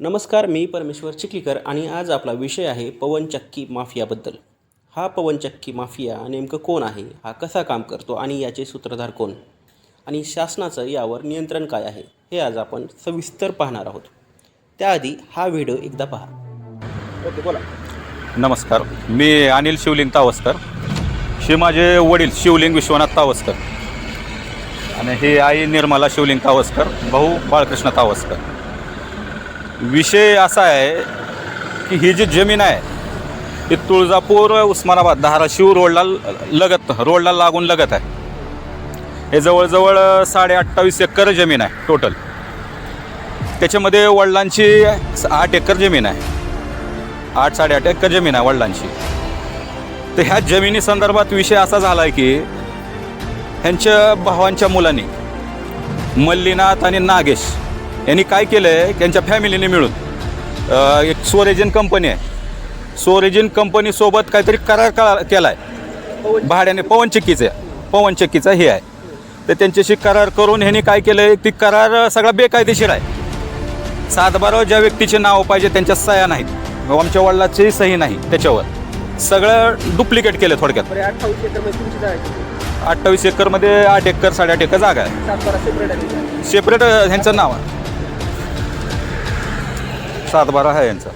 नमस्कार मी परमेश्वर चिखलीकर आणि आज आपला विषय आहे पवनचक्की माफियाबद्दल. हा पवनचक्की माफिया नेमकं कोण आहे? हा कसा काम करतो आणि याचे सूत्रधार कोण? आणि शासनाचं यावर नियंत्रण काय आहे? हे आज आपण सविस्तर पाहणार आहोत. त्याआधी हा व्हिडिओ एकदा पहा. ओके बोला. नमस्कार. मी अनिल शिवलिंग तावस्कर. हे माझे वडील शिवलिंग विश्वनाथ तावस्कर. आणि हे आई निर्मला शिवलिंग तावस्कर भाऊ बाळकृष्ण तावस्कर. विषय असा आहे की ही जी जमीन आहे ही तुळजापूर उस्मानाबाद धाराशिव रोडला लगत रोडला लागून लगत आहे. हे जवळजवळ साडे अठ्ठावीस एकर जमीन आहे टोटल त्याच्यामध्ये वडिलांची आठ एकर जमीन आहे. आठ साडेआठ एकर जमीन आहे वडिलांची. तर ह्या जमिनी संदर्भात विषय असा झाला आहे की ह्यांच्या भावांच्या मुलांनी मल्लीनाथ आणि नागेश यांनी काय केलं आहे त्यांच्या फॅमिलीने मिळून. एक सोरेजिन कंपनी आहे. सोरेजिन कंपनीसोबत काहीतरी करार करा केला आहे. भाड्याने पवनचक्कीचे पवनचक्कीचा हे आहे. तर त्यांच्याशी करार करून ह्यांनी काय केलं आहे ती करार सगळा बेकायदेशीर आहे. सातबारावर ज्या व्यक्तीचे नाव पाहिजे त्यांच्या सह्या नाहीत. आमच्या वडिलाची सही नाही त्याच्यावर. सगळं डुप्लिकेट केलं थोडक्यात. अठ्ठावीस एकरमध्ये आठ एकर साडेआठ एकर जागा आहे. सातबारा सेपरेट आहे. सेपरेट ह्यांचं नाव आहे. सातबारा आहे यांचं.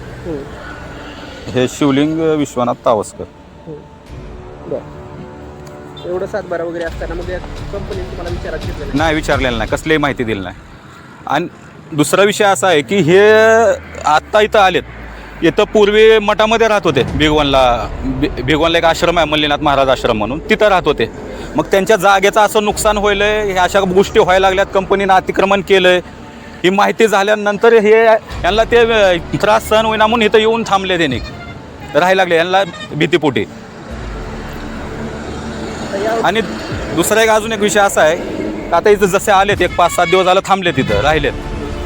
हे शिवलिंग विश्वनाथ तावस्कर. बरं. एवढं सातबारा वगैरे असताना मग या कंपनीने तुम्हाला विचारात घेतलं नाही? विचारलेलं नाही. कसलीही माहिती दिली नाही. आणि दुसरा विषय असा आहे की हे आत्ता इथं आलेत. इथं पूर्वी मठामध्ये राहत होते भिगवणला भि भिगवणला एक आश्रम आहे मल्लीनाथ महाराज आश्रम म्हणून. तिथं राहत होते. मग त्यांच्या जागेचं असं नुकसान व्हायलं आहे ह्या अशा गोष्टी व्हायला लागल्यात. कंपनीनं अतिक्रमण केलं आहे ही माहिती झाल्यानंतर हे यांना ते त्रास सहन होईना म्हणून इथं येऊन थांबले त्यांनी. राहायला लागले यांना भीतीपोटी. आणि दुसरा एक अजून एक विषय असा आहे की आता इथं जसे आलेत एक पाच सात दिवस झालं थांबले तिथं राहिलेत.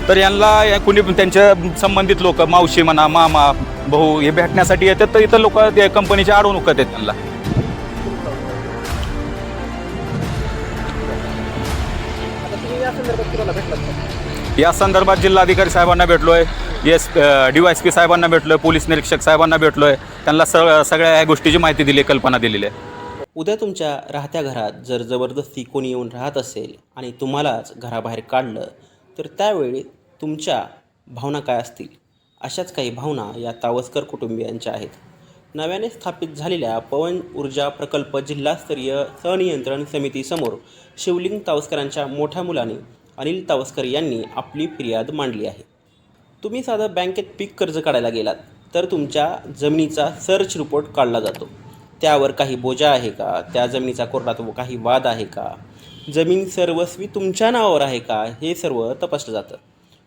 तर यांना या कुणी त्यांच्या संबंधित लोक मावशी म्हणा मामा भाऊ हे भेटण्यासाठी येतात तर इथं लोक ते कंपनीचे अडवणूक करतात त्यांना. या संदर्भात तुम्हाला भेटलात? या संदर्भात जिल्हाधिकारी साहेबांना भेटलो आहे S D Y S P साहेबांना भेटलो आहे पोलीस निरीक्षक साहेबांना भेटलो आहे त्यांना स सगळ्या या गोष्टीची माहिती दिली कल्पना दिलेली आहे. उद्या तुमच्या राहत्या घरात जर जबरदस्ती कोणी येऊन राहत असेल आणि तुम्हालाच घराबाहेर काढलं तर त्यावेळी तुमच्या भावना काय असतील? अशाच काही भावना या तावस्कर कुटुंबियांच्या आहेत. नव्याने स्थापित झालेल्या पवन ऊर्जा प्रकल्प जिल्हास्तरीय सनियंत्रण समितीसमोर शिवलिंग तावस्करांच्या मोठ्या मुलाने अनिल तावस्कर यांनी आपली फिर्याद मांडली आहे. तुम्ही साधं बँकेत पीक कर्ज काढायला गेलात तर तुमच्या जमिनीचा सर्च रिपोर्ट काढला जातो. त्यावर काही बोजा आहे का? त्या जमिनीचा कोर्टात काही वाद आहे का? जमीन सर्वस्वी तुमच्या नावावर आहे का? हे सर्व तपासलं जातं.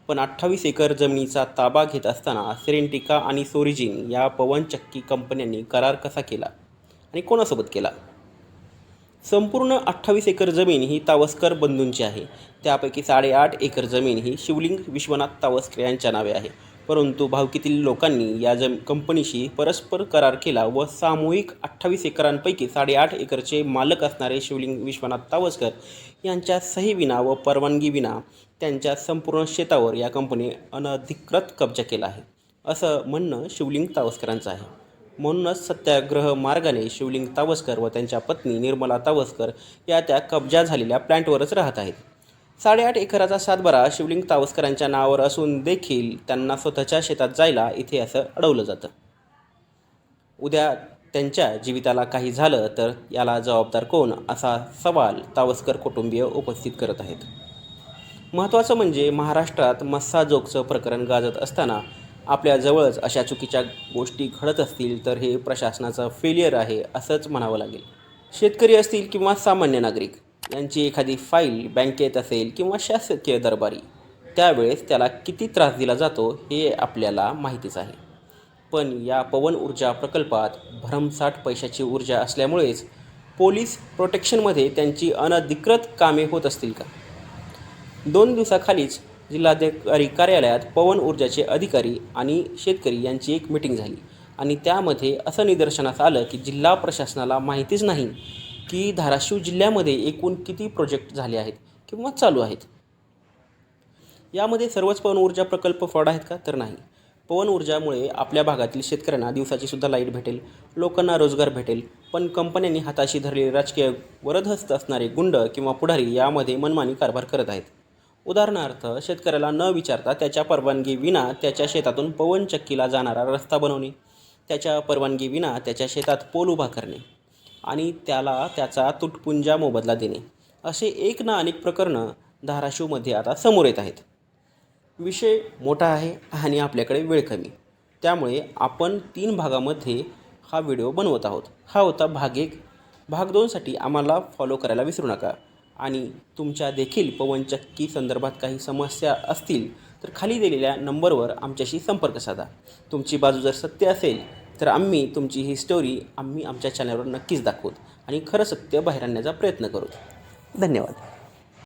पण अठ्ठावीस एकर जमिनीचा ताबा घेत असताना सेरेंटिका आणि सोरिजिन या पवनचक्की कंपन्यांनी करार कसा केला? आणि कोणासोबत केला? संपूर्ण अठ्ठावीस एकर जमीन ही तावस्कर बंधूंची आहे. त्यापैकी साडेआठ एकर जमीन ही शिवलिंग विश्वनाथ तावस्कर यांच्या नावे आहे. परंतु भावकीतील लोकांनी या जम कंपनीशी परस्पर करार केला व सामूहिक अठ्ठावीस एकरांपैकी साडेआठ एकरचे मालक असणारे शिवलिंग विश्वनाथ तावस्कर यांच्या सहीविना व परवानगीविना त्यांच्या संपूर्ण शेतावर या कंपनी अनधिकृत कब्जा केला आहे. असं म्हणणं शिवलिंग तावस्करांचं आहे. म्हणूनच सत्याग्रह मार्गाने शिवलिंग तावस्कर व त्यांच्या पत्नी निर्मला तावस्कर या त्या कब्जा झालेल्या प्लॅन्टवरच राहत आहेत. साडेआठ एकराचा सातबारा शिवलिंग तावस्करांच्या नावावर असून देखील त्यांना स्वतःच्या शेतात जायला इथे असं अडवलं जातं. उद्या त्यांच्या जीविताला काही झालं तर याला जबाबदार कोण असा सवाल तावस्कर कुटुंबीय उपस्थित करत आहेत. महत्त्वाचं म्हणजे महाराष्ट्रात मस्साजोगचं प्रकरण गाजत असताना आपल्याजवळच अशा चुकीच्या गोष्टी घडत असतील तर हे प्रशासनाचं फेलियर आहे असंच म्हणावं लागेल. शेतकरी असतील किंवा सामान्य नागरिक यांची एखादी फाईल बँकेत असेल किंवा शासकीय दरबारी त्यावेळेस त्याला किती त्रास दिला जातो हे आपल्याला माहितीच आहे. पण या पवन ऊर्जा प्रकल्पात भरमसाठ पैशाची ऊर्जा असल्यामुळेच पोलीस प्रोटेक्शनमध्ये त्यांची अनधिकृत कामे होत असतील का? दोन दिवसाखालीच जिल्हाधिकारी कार्यालयात पवन ऊर्जाचे अधिकारी आणि शेतकरी यांची एक मिटिंग झाली. आणि त्यामध्ये असं निदर्शनास आलं की जिल्हा प्रशासनाला माहितीच नाही की धाराशिव जिल्ह्यामध्ये एकूण किती प्रोजेक्ट झाले आहेत किंवा चालू आहेत. यामध्ये सर्वच पवन ऊर्जा प्रकल्प फ्रॉड आहेत का? तर नाही. पवन ऊर्जामुळे आपल्या भागातील शेतकऱ्यांना दिवसाची सुद्धा लाइट भेटेल लोकांना रोजगार भेटेल पण कंपन्यांनी हाताशी धरलेले राजकीय वरदहस्त असणारे गुंड किंवा पुढारी यामध्ये मनमानी कारभार करत आहेत. उदाहरणार्थ शेतकऱ्याला न विचारता त्याच्या परवानगीविना त्याच्या शेतातून पवनचक्कीला जाणारा रस्ता बनवणे त्याच्या परवानगीविना त्याच्या शेतात पोल उभा करणे आणि त्याला त्याचा तुटपुंजा मोबदला देणे. असे एक ना अनेक प्रकरणं धाराशिवमध्ये आता समोर येत आहेत. विषय मोठा आहे आणि आपल्याकडे वेळ कमी. त्यामुळे आपण तीन भागामध्ये हा व्हिडिओ बनवत आहोत. हा होता भाग एक. भाग दोनसाठी आम्हाला फॉलो करायला विसरू नका. आणि तुमच्या देखील पवनचक्की संदर्भात काही समस्या असतील तर खाली दिलेल्या नंबरवर आमच्याशी संपर्क साधा. तुमची बाजू जर सत्य असेल तर आम्ही तुमची ही स्टोरी आम्ही आमच्या चॅनलवर नक्कीच दाखवूत आणि खरं सत्य बाहेर आणण्याचा प्रयत्न करू. धन्यवाद.